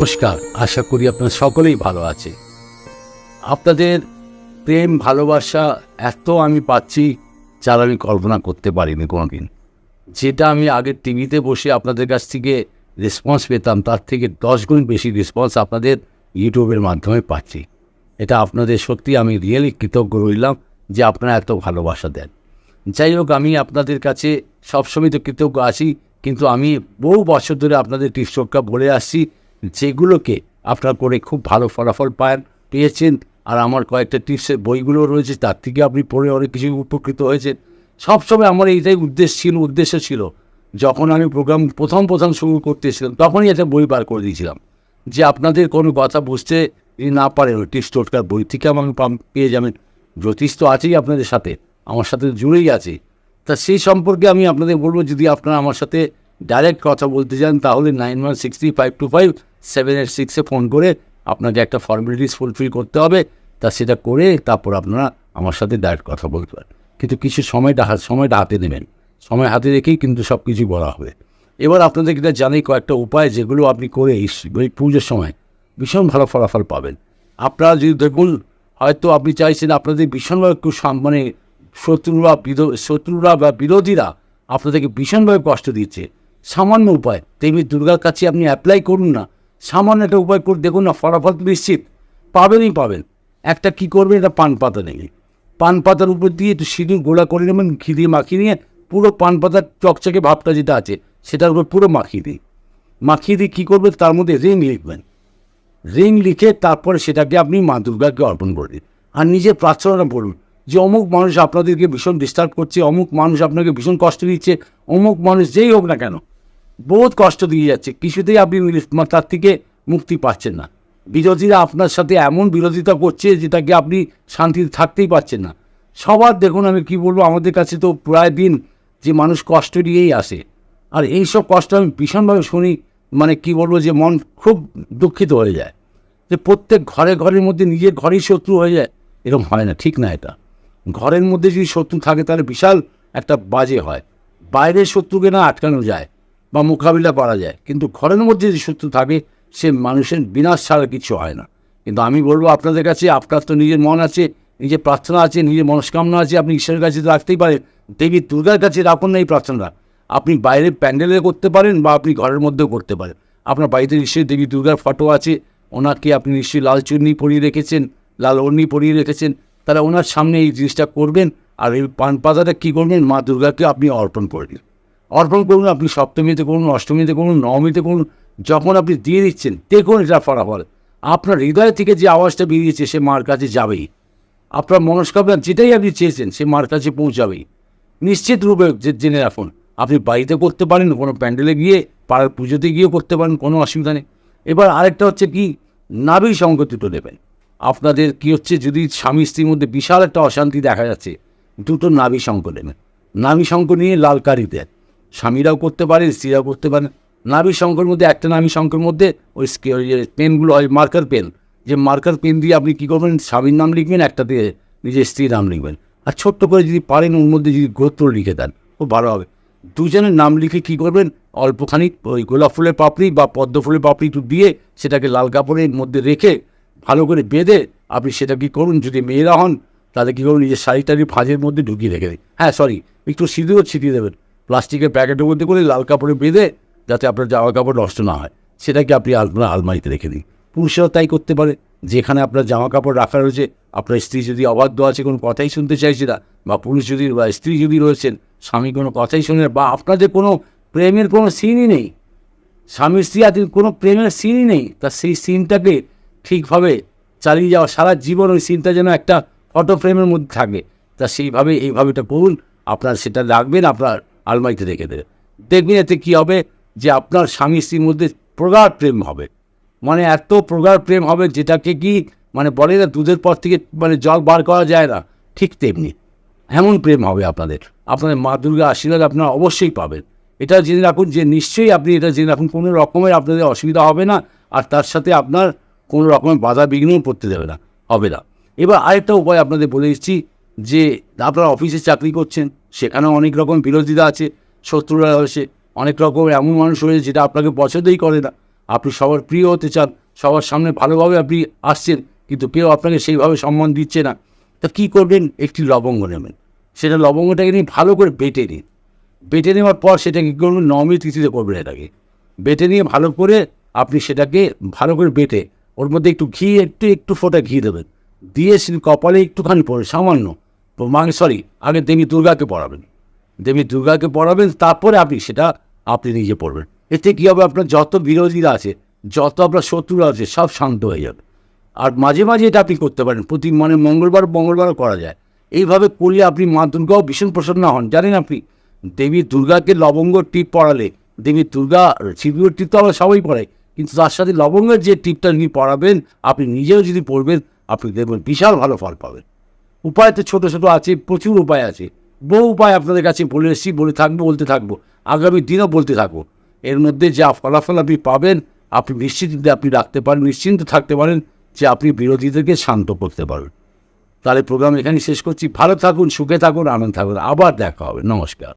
নমস্কার, আশা করি আপনারা সকলেই ভালো আছে আপনাদের প্রেম, ভালোবাসা এত আমি পাচ্ছি যার আমি কল্পনা করতে পারিনি কোনোদিন। যেটা আমি আগে টিভিতে বসে আপনাদের কাছ থেকে রেসপন্স পেতাম, তার থেকে দশ গুণ বেশি রেসপন্স আপনাদের ইউটিউবের মাধ্যমে পাচ্ছি। এটা আপনাদের সত্যি আমি রিয়েলি কৃতজ্ঞ রইলাম যে আপনারা এত ভালোবাসা দেন। যাই হোক, আমি আপনাদের কাছে সবসময় তো কৃতজ্ঞ আছি, কিন্তু আমি বহু বছর ধরে আপনাদের টিপসটকা বলে আসছি যেগুলোকে আপনার করে খুব ভালো ফলাফল পান, পেয়েছেন। আর আমার কয়েকটা টিপসের বইগুলো রয়েছে, তার থেকে আপনি পড়ে অনেক কিছু উপকৃত হয়েছেন। সবসময় আমার এইটাই উদ্দেশ্য ছিল উদ্দেশ্য ছিল, যখন আমি প্রোগ্রাম প্রথম প্রথম শুরু করতেছিলাম তখনই একটা বই বার করে দিয়েছিলাম, যে আপনাদের কোনো কথা বুঝতে যদি না পারেন, ওই টিপস টোটকার বই থেকে আমাকে পেয়ে যাবেন। জ্যোতিষ তো আছেই আপনাদের সাথে, আমার সাথে জুড়েই আছে। তা সেই সম্পর্কে আমি আপনাদের বলব, যদি আপনারা আমার সাথে ডাইরেক্ট কথা বলতে চান, তাহলে nine one six three five two five seven eight সিক্সে ফোন করে আপনাকে একটা ফর্মালিটিস ফুলফিল করতে হবে। তা সেটা করে তারপর আপনারা আমার সাথে ডাইরেক্ট কথা বলতে পারেন। কিন্তু কিছু সময়টা সময়টা হাতে নেবেন। সময় হাতে রেখেই কিন্তু সব কিছু বলা হবে। এবার আপনাদের এটা জানি কয়েকটা উপায় যেগুলো আপনি করে এই পুজোর সময় ভীষণ ভালো ফলাফল পাবেন। আপনারা যদি দেখুন, হয়তো আপনি চাইছেন আপনাদের ভীষণভাবে একটু মানে শত্রুরা শত্রুরা বা বিরোধীরা আপনাদেরকে ভীষণভাবে কষ্ট দিচ্ছে। সামান্য উপায়। দেবী দুর্গার কাছে আপনি অ্যাপ্লাই করুন না। সামান্য একটা উপায় করে দেখুন না, ফলাফল নিশ্চিত। পাবেনই পাবেন। একটা কি করবেন, এটা পান পাতা নেই পান পাতার উপর দিয়ে একটু সিঁদুর গোলা করে নেবেন, ঘি দিয়ে মাখিয়ে নিয়ে পুরো পান পাতার চকচকে ভাবটা যেটা আছে, সেটার উপর পুরো মাখিয়ে দিই মাখিয়ে দিয়ে কী করবেন, তার মধ্যে রিং লিখবেন। রিং লিখে তারপরে সেটাকে আপনি মা দুর্গাকে অর্পণ করে দিন। আর নিজের প্রার্থনা বলুন যে, অমুক মানুষ আপনাদেরকে ভীষণ ডিস্টার্ব করছে, অমুক মানুষ আপনাকে ভীষণ কষ্ট দিচ্ছে, অমুক মানুষ যেই হোক না কেন বহুত কষ্ট দিয়ে যাচ্ছে। কিছুতেই আপনি তার থেকে মুক্তি পাচ্ছেন না। বিরোধীরা আপনার সাথে এমন বিরোধিতা করছে যেটাকে আপনি শান্তিতে থাকতেই পারছেন না। সবার দেখুন, আমি কি বলব, আমাদের কাছে তো প্রায় দিন যে মানুষ কষ্ট নিয়েই আসে। আর এই সব কষ্ট আমি ভীষণভাবে শুনি মানে কি বলব, যে মন খুব দুঃখিত হয়ে যায়। যে প্রত্যেক ঘরে ঘরের মধ্যে নিজের ঘরেই শত্রু হয়ে যায়, এরকম হয় না, ঠিক না এটা। ঘরের মধ্যে যদি শত্রু থাকে, তাহলে বিশাল একটা বাজে হয়। বাইরের শত্রুকে না আটকানো যায়। বা মোকাবিলা করা যায়। কিন্তু ঘরের মধ্যে যে শত্রু থাকে, সে মানুষের বিনাশ ছাড়া কিছু হয় না। কিন্তু আমি বলব আপনাদের কাছে, আপনার তো নিজের মন আছে, নিজের প্রার্থনা আছে, নিজের মনস্কামনা আছে, আপনি ঈশ্বরের কাছে রাখতেই পারেন। দেবী দুর্গার কাছে রাখুন না এই প্রার্থনা। আপনি বাইরে প্যান্ডেলে করতে পারেন বা আপনি ঘরের মধ্যেও করতে পারেন। আপনার বাড়িতে নিশ্চয়ই দেবী দুর্গার ফটো আছে। ওনাকে আপনি নিশ্চয়ই লাল চুন্নি পরিয়ে রেখেছেন, লাল ওড়নি পরিয়ে রেখেছেন। তাহলে ওনার সামনে এই জিনিসটা করবেন, আর এই পান পাতাটা কী করবেন? মা দুর্গাকে আপনি অর্পণ করে দিন অর্পণ করুন, আপনি সপ্তমীতে করুন, অষ্টমীতে করুন, নবমীতে করুন, যখন আপনি দিয়ে দিচ্ছেন, দেখুন এটা ফলাফল। আপনার হৃদয় থেকে যে আওয়াজটা বেরিয়েছে, সে মার কাছে যাবেই। আপনার মনস্কামনা যেটাই আপনি চেয়েছেন, সে মার কাছে পৌঁছাবেই। নিশ্চিত রূপে জেনে রাখুন, আপনি বাড়িতে করতে পারেন, কোনো প্যান্ডেলে গিয়ে, পাড়ার পুজোতে গিয়েও করতে পারেন, কোনো অসুবিধা নেই। এবার আরেকটা হচ্ছে কি, নাভি সঙ্গ দুটো নেবেন। আপনাদের কি হচ্ছে, যদি স্বামী স্ত্রীর মধ্যে বিশাল একটা অশান্তি দেখা যাচ্ছে, দুটো নাভি শঙ্ক নেবেন। নাভি শঙ্ক নিয়ে লাল কারি দেন। স্বামীরাও করতে পারে, স্ত্রীরাও করতে পারে। নাভি শঙ্কর মধ্যে, একটা নাভি শঙ্কর মধ্যে, ওই পেনগুলো হয় মার্কার পেন যে মার্কার পেন দিয়ে আপনি কী করবেন? স্বামীর নাম লিখবেন একটা দিয়ে নিজের স্ত্রীর নাম লিখবেন। আর ছোট্ট করে যদি পারেন, ওর মধ্যে যদি গোত্র লিখে দেন, খুব ভালো হবে। দুজনের নাম লিখে কী করবেন? অল্পখানি ওই গোলাপ ফুলের পাপড়ি বা পদ্ম ফুলের পাপড়ি একটু দিয়ে সেটাকে লাল কাপড়ের মধ্যে রেখে ভালো করে বেঁধে আপনি সেটা কী করুন? যদি মেয়েরা হন, তাহলে কী করুন? নিজের শাড়ি টাড়ি ভাঁজের মধ্যে ঢুকিয়ে রেখে দিন। হ্যাঁ সরি একটু সিঁদুরও ছিটিয়ে দেবেন। প্লাস্টিকের প্যাকেটের মধ্যে করে লাল কাপড়ে বেঁধে যাতে আপনার জামা কাপড় নষ্ট না হয়, সেটাকে আপনি আপনার আলমারিতে রেখে দিন। পুরুষরাও তাই করতে পারে। যেখানে আপনার জামা কাপড় রাখা রয়েছে, আপনার স্ত্রী যদি অবাধ্য আছে, কোনো কথাই শুনতে চাইছে না, বা পুরুষ যদি, বা স্ত্রী যদি রয়েছেন, স্বামী কোনো কথাই শুনে বা আপনাদের কোনো প্রেমের কোনো সিনই নেই স্বামী স্ত্রী আদি কোনো প্রেমের সিনই নেই, তা সেই সিনটাকে ঠিকভাবে চালিয়ে যাওয়া সারা জীবন ওই সিনটা যেন একটা ফটো ফ্রেমের মধ্যে থাকে। তা সেইভাবে এইভাবে এটা করুন। আপনার সেটা রাখবেন, আপনার আলমারিতে রেখে দেবে। দেখবেন এতে কী হবে যে আপনার স্বামী স্ত্রীর মধ্যে প্রগাঢ় প্রেম হবে। মানে এত প্রগাঢ় প্রেম হবে যেটাকে কি মানে বলে না, দুধের পর থেকে মানে জল বার করা যায় না। ঠিক তেমনি এমন প্রেম হবে আপনাদের। আপনাদের মা দুর্গা আশীর্বাদ আপনারা অবশ্যই পাবেন। এটা জেনে রাখুন যে নিশ্চয়ই আপনি এটা জেনে রাখুন, কোনো রকমের আপনাদের অসুবিধা হবে না আর তার সাথে আপনার কোনো রকমের বাধা বিঘ্নও পড়তে দেবে না, হবে না। এবার আরেকটা উপায় আপনাদের বলে দিচ্ছি যে আপনারা অফিসে চাকরি করছেন সেখানেও অনেক রকম বিরোধিতা আছে শত্রুরা রয়েছে অনেক রকম এমন মানুষ রয়েছে যেটা আপনাকে পছন্দই করে না। আপনি সবার প্রিয় হতে চান, সবার সামনে ভালোভাবে আপনি আসছেন, কিন্তু কেউ আপনাকে সেইভাবে সম্মান দিচ্ছে না। তা কী করবেন? একটি লবঙ্গ নেবেন। সেটা লবঙ্গটাকে নিয়ে ভালো করে বেটে নিন। বেটে নেওয়ার পর সেটা কী করবেন? নবমী তিথিতে করবেন এটাকে। বেটে নিয়ে ভালো করে আপনি সেটাকে ভালো করে বেটে, ওর মধ্যে একটু ঘি, একটু একটু ফোঁটা ঘি দেবেন। দিয়ে কপালে একটুখানি পড়ে, সামান্য। মানে সরি আগে দেবী দুর্গাকে পড়াবেন। দেবী দুর্গাকে পড়াবেন, তারপরে আপনি সেটা আপনি নিজে পড়বেন। এতে কী হবে? আপনার যত বিরোধীরা আছে, যত আপনার শত্রুরা আছে, সব শান্ত হয়ে যাবে। আর মাঝে মাঝে এটা আপনি করতে পারেন। প্রতি মানে মঙ্গলবার মঙ্গলবারও করা যায়। এইভাবে করলে আপনি মা দুর্গাও ভীষণ প্রসন্ন হন। জানেন আপনি, দেবী দুর্গাকে লবঙ্গ টিপ পড়ালে, দেবী দুর্গা শিবুর টিপ তো আমরা সবাই পড়াই, কিন্তু তার সাথে লবঙ্গের যে টিপটা যিনি পড়াবেন, আপনি নিজেও যদি পড়বেন, আপনি দেখবেন বিশাল ভালো ফল পাবেন। উপায় তো ছোটো ছোটো আছে, প্রচুর উপায় আছে। বহু উপায় আপনাদের কাছে বলে এসেছি, বলে থাকব, বলতে থাকব। আগামী দিনও বলতে থাকব। এর মধ্যে যা ফলাফল আপনি পাবেন, আপনি নিশ্চিত আপনি রাখতে পারেন, নিশ্চিন্ত থাকতে পারেন যে আপনি বিরোধীদেরকে শান্ত করতে পারেন তাহলে প্রোগ্রাম এখানেই শেষ করছি। ভালো থাকুন, সুখে থাকুন, আনন্দ থাকুন। আবার দেখা হবে। নমস্কার।